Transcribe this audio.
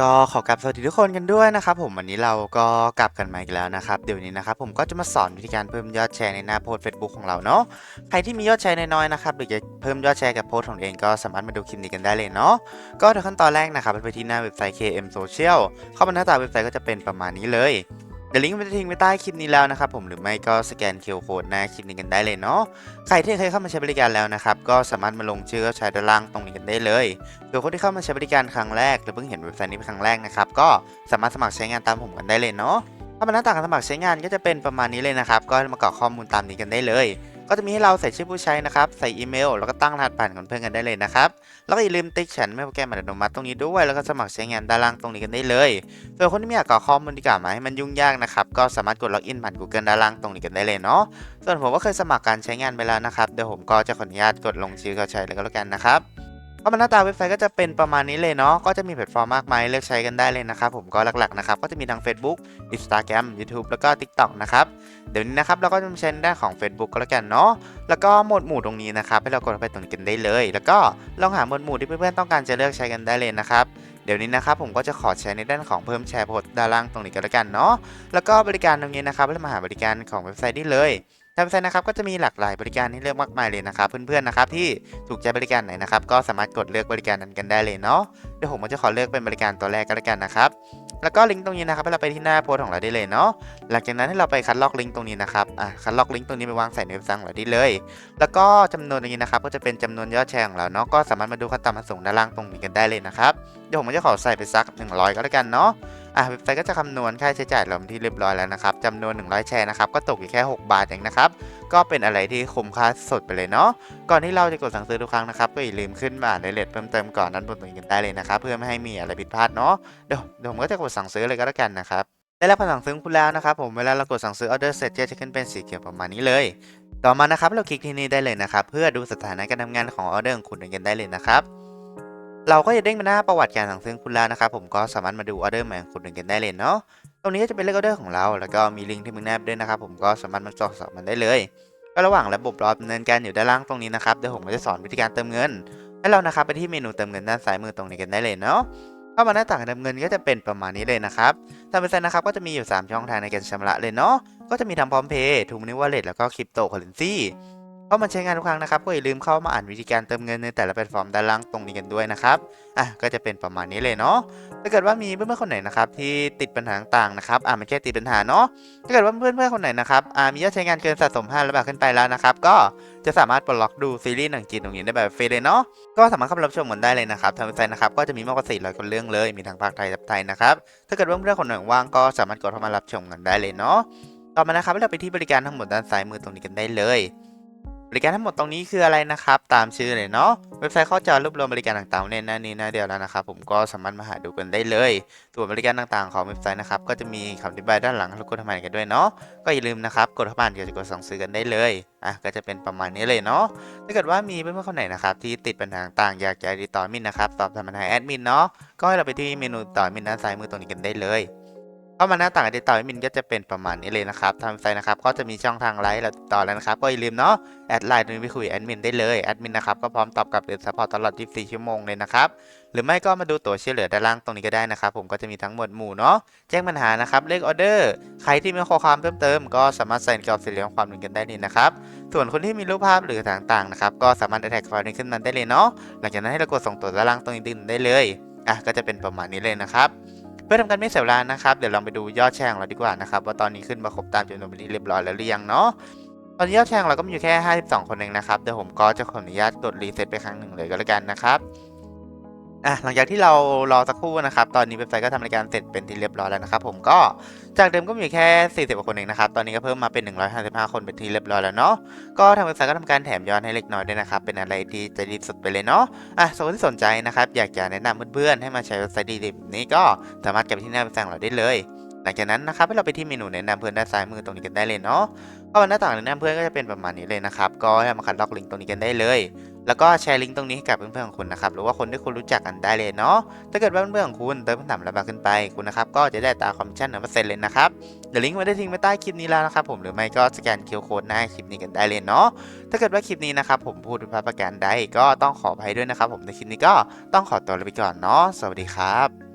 ก็ขอกลับสวัสดีทุกคนกันด้วยนะครับผมวันนี้เราก็กลับกันมาอีกแล้วนะครับเดี๋ยวนี้นะครับผมก็จะมาสอนวิธีการเพิ่มยอดแชร์ในหน้าโพสต์ Facebook ของเราเนาะใครที่มียอดแชร์น้อยๆนะครับหรือจะเพิ่มยอดแชร์กับโพสของเองก็สามารถมาดูคลิปนี้กันได้เลยเนาะก็ขั้นตอนแรกนะครับไปที่หน้าเว็บไซต์ KM Social เข้ามาหน้าตาเว็บไซต์ก็จะเป็นประมาณนี้เลย เดี๋ยวลิงก์มันจะทิ้งไว้ใต้คลิปนี้แล้วนะครับผมหรือไม่ก็สแกนเคอร์โคดหน้าคลิปนี้กันได้เลยเนาะใครที่เคยเข้ามาใช้บริการแล้วนะครับก็สามารถมาลงชื่อเข้าใช้ด้านล่างตรงนี้กันได้เลยโดยคนที่เข้ามาใช้บริการครั้งแรกหรือเพิ่งเห็นเว็บไซต์นี้เป็นครั้งแรกนะครับก็สามารถสมัครใช้งานตามผมกันได้เลยเนาะถ้ามาหน้าต่างการสมัครใช้งานก็จะเป็นประมาณนี้เลยนะครับก็มากรอกข้อมูลตามนี้กันได้เลย ก็จะมีให้เราใส่ชื่อผู้ใช้นะครับ ใส่อีเมล แล้วก็ตั้งรหัสผ่านของเพื่อนกันได้เลยนะครับ แล้วก็อย่าลืมติ๊กฉันไม่โปรแกรมอัตโนมัติตรงนี้ด้วย แล้วก็สมัครใช้งานด้านล่างตรงนี้กันได้เลยส่วนคนที่ไม่อยากกรอกข้อมูลดีกว่ามาให้มันยุ่งยากนะครับ ก็สามารถกดล็อกอินผ่าน Google ด้านล่างตรงนี้กันได้เลยเนาะ ส่วนผมก็เคยสมัครการใช้งานไปแล้วนะครับ เดี๋ยวผมก็จะขออนุญาตกดลงชื่อเข้าใช้เลยก็แล้วกันนะครับ ก็มาหน้าตาเว็บไซต์ก็จะเป็นประมาณนี้เลยเนาะก็จะมีแพลตฟอร์มมากมายเลือกใช้กันได้เลยนะครับผมก็หลักๆนะครับก็จะมีทั้ง Facebook Instagram YouTube แล้วก็ TikTok นะครับเดี๋ยวนี้นะครับเราก็จะมาใช้ในด้านของ Facebook ก็แล้วกันเนาะแล้วก็หมวดหมู่ตรงนี้นะครับให้เรากดไปตรงนี้กันได้เลย แล้วก็ลองหาหมวดหมู่ที่เพื่อนๆต้องการจะเลือกใช้กันได้เลยนะครับเดี๋ยวนี้นะครับผมก็จะขอใช้ในด้านของเพิ่มแชร์โพสต์ด้านล่างตรงนี้กันแล้วกันเนาะแล้วก็บริการตรงนี้นะครับเรามาหาบริการของเว็บไซต์ได้เลย ทางเว็บไซต์นะครับก็จะมีหลากหลายบริการให้เลือกมากมายเลยนะครับเพื่อนๆนะครับที่ถูกใจบริการไหนนะครับก็สามารถกดเลือกบริการนั้นกันได้เลยเนาะเดี๋ยวผมก็จะขอเลือกเป็นบริการตัวแรกก็แล้วกันนะครับแล้วก็ลิงก์ตรงนี้นะครับให้เราไปที่หน้าโพสของเราได้เลยเนาะหลังจากนั้นให้เราไปคัดลอกลิงก์ตรงนี้นะครับอะคัดลอกลิงก์ตรงนี้ไปวางใส่ในเว็บไซต์ของเราได้เลย แล้วก็จำนวนตรงนี้นะครับก็จะเป็นจำนวนยอดแชร์ของเราเนาะก็สามารถมาดูขั้นต่ำขั้นสูงด้านล่างตรงนี้กันได้เลยนะครับเดี๋ยวผมจะขอใส่ไปสัก 100 ก็แล้วกันเนาะ อะเว็บไซต์ก็จะคำนวณค่าใช้จ่ายรวมที่เรียบร้อยแล้วนะครับจำนวน 100 แชร์นะครับก็ตกอยู่แค่ 6 บาทเองนะครับก็เป็นอะไรที่คุ้มค่าสดไปเลยเนาะก่อนที่เราจะกดสั่งซื้อทุกครั้งนะครับก็อย่าลืมขึ้นมาในเลทเพิ่มเติมก่อนนั้นบนตรงนี้กันได้เลยนะครับเพื่อไม่ให้มีอะไรผิดพลาดเนาะเดี๋ยวเดี๋ยวผมก็จะกดสั่งซื้อเลยก็แล้วกันนะครับได้รับคำสั่งซื้อคุณแล้วนะครับผมเวลาเรากดสั่งซื้อออเดอร์เสร็จก็จะขึ้นเป็นสีเขียวประมาณนี้เลย ต่อมานะครับเราคลิกที่นี่ได้เลยนะครับเพื่อดูสถานะการทำงานของออเดอร์ของคุณกันได้เลยนะครับ เราก็จะเด้งมาหน้าประวัติการสั่งซื้อของคุณแล้วนะครับผมก็สามารถมาดูออเดอร์ใหม่ของคุณกันได้เลยเนาะตรงนี้ก็จะเป็นเลขออเดอร์ของเรา แล้วก็มีลิงก์ที่มึงแนบด้วยนะครับผมก็สามารถมาตรวจสอบมันได้เลยก็ระหว่างระบบรอดำเนินการอยู่ด้านล่างตรงนี้นะครับเดี๋ยวผมก็จะสอนวิธีการเติมเงิน ให้เรานะครับไปที่เมนูเติมเงินด้านซ้ายมือตรงนี้กันได้เลยเนาะเข้ามาหน้าต่างเติมเงินก็จะเป็นประมาณนี้เลยนะครับทางเว็บไซต์นะครับก็จะมีอยู่ 3 ช่องทางในการชำระเลยเนาะก็จะมีทั้งพร้อมเพย์ทูมินิวอลเล็ตแล้วก็คริปโตเคอเรนซี เข้ามาใช้งานทุกครั้งนะครับก็อย่าลืมเข้ามาอ่านวิธีการเติมเงินในแต่ละแพลตฟอร์มด้านล่างตรงนี้กันด้วยนะครับอะก็จะเป็นประมาณนี้เลยเนาะถ้าเกิดว่ามีเพื่อนๆคนไหนนะครับที่ติดปัญหาต่างๆนะครับอ่าไม่ใช่ติดปัญหาเนาะถ้าเกิดว่าเพื่อนๆคนไหนนะครับอ่ามียอดใช้งานเกินสะสม5ระบาทขึ้นไปแล้วนะครับก็จะสามารถปลดล็อกดูซีรีส์หนังจีนตรงนี้ได้แบบฟรีเลยเนาะก็สามารถเข้ารับชมกันได้เลยนะครับทางเว็บไซต์นะครับก็จะมีมากกว่า400กว่าเรื่องเลยมีทั้งภาคไทยและไทยนะครับถ้าเกิดว่าเพื่อนๆคนไหนว่างก็สามารถกดเข้ามารับชมกันได้เลยเนาะต่อมานะครับเราไปที่บริการทั้งหมดด้านซ้ายมือตรงนี้กันได้เลย ริการทั้งหมดตรงนี้คืออะไรนะครับ ตามชื่อเลยเนาะเว็บไซต์เขาจะรวบรวมบริการต่างๆในหน้านี้หน้าเดียวแล้วนะครับผมก็สามารถมาหาดูกันได้เลยส่วบริการต่างๆของเว็บไซต์นะครับก็จะมีคำอธิบายด้านหลังให้เรากดทำงานกันด้วยเนาะก็อย่าลืมนะครับกดเข้ามาเดี๋ยวจะกดสั่งซื้อกันได้เลยอะก็จะเป็นประมาณนี้เลยเนาะถ้าเกิดว่ามีเพื่อนๆคนไหนนะครับที่ติดปัญหาต่างๆอยากจะติดต่อมินนะครับสอบถามปัญหาแอดมินเนาะก็ให้เราไปที่เมนูติดต่อมินด้านซ้ายมือตรงนี้กันได้เลย เข้ามาหน้าต่างการติดต่อแอดมินก็จะเป็นประมาณนี้เลยนะครับทางไซต์นะครับก็จะมีช่องทางไลน์เราติดต่อแล้วนะครับก็อย่าลืมเนาะแอดไลน์นี้ไปคุยแอดมินได้เลยแอดมินนะครับก็พร้อมตอบกลับหรือซัพพอร์ตตลอด 24 ชั่วโมงเลยนะครับหรือไม่ก็มาดูตัวช่วยเหลือด้านล่างตรงนี้ก็ได้นะครับ ผมก็จะมีทั้งหมวดหมู่เนาะแจ้งปัญหานะครับเลขออเดอร์ใครที่มีข้อความเพิ่มเติมก็สามารถใส่ในกรอบสี่เหลี่ยมความหนึ่งกันได้เลยนะครับส่วนคนที่มีรูปภาพหรือต่างๆนะครับก็สามารถแท็กไฟล์นี้ขึ้นมาได้เลยเนาะหลังจากนั้นให้เรากดส่งตัวด้านล่างตรงนี้ดึงได้เลยอะก็จะเป็นประมาณนี้เลยนะครับ เพื่อทำการไม่เสียเวลานะครับ เดี๋ยวลองไปดูยอดแชร์ของเราดีกว่านะครับว่าตอนนี้ขึ้นมาครบตามจำนวนเป็นที่เรียบร้อยแล้วหรือยังเนาะตอนนี้ยอดแชร์ของเราก็มีอยู่แค่ 52 คนเองนะครับเดี๋ยวผมก็จะขออนุญาตกดรีเซ็ตไปครั้งหนึ่งเลยก็แล้วกันนะครับ อะหลังจากที่เรารอสักครู่นะครับตอนนี้เว็บไซต์ก็ทำรายการเสร็จเป็นที่เรียบร้อยแล้วนะครับผมก็จากเดิมก็มีแค่ 40กว่าคนเองนะครับตอนนี้ก็เพิ่มมาเป็น 155 คนเป็นที่เรียบร้อยแล้วเนาะก็ทางเว็บไซต์ก็ทำการแถมย้อนให้เล็กน้อยด้วยนะครับเป็นอะไรที่ใจะดีสุดไปเลยเนาะอะสำหรับคนที่สนใจนะครับอยากจะแนะนำเพื่อนๆให้มาใช้เว็บไซต์ดีๆนี้ก็สามารถกลับไปที่หน้าเว็บไซต์ของเราได้เลยหลังจากนั้นนะครับให้เราไปที่เมนูแนะนำเพื่อนด้านซ้ายมือตรงนี้กันได้เลยเนาะก็หน้าต่างแนะนำเพื่อนก็จะเป็นประมาณนี้เลยนะครับ ก็ให้มาคัดลอกลิงก์ตรงนี้กันได้เลย แล้วก็แชร์ลิงก์ตรงนี้ให้กับเพื่อนๆของคุณนะครับหรือว่าคนที่คุณรู้จักกันได้เลยเนาะถ้าเกิดว่าเพื่อนๆของคุณเติมคำถามระบาขึ้นไปคุณนะครับก็จะได้ตาคอมมิชชั่นหนึ่งเปอร์เซ็นต์เลยนะครับเดี๋ยวลิงก์ไว้ได้ทิ้งไว้ใต้คลิปนี้แล้วนะครับผมหรือไม่ก็สแกน QR Code หน้าคลิปนี้กันได้เลยเนาะถ้าเกิดว่าคลิปนี้นะครับผมพูดผิดพลาดประการใดก็ต้องขออภัยด้วยนะครับผมในคลิปนี้ก็ต้องขอตัวลาไปก่อนเนาะสวัสดีครับ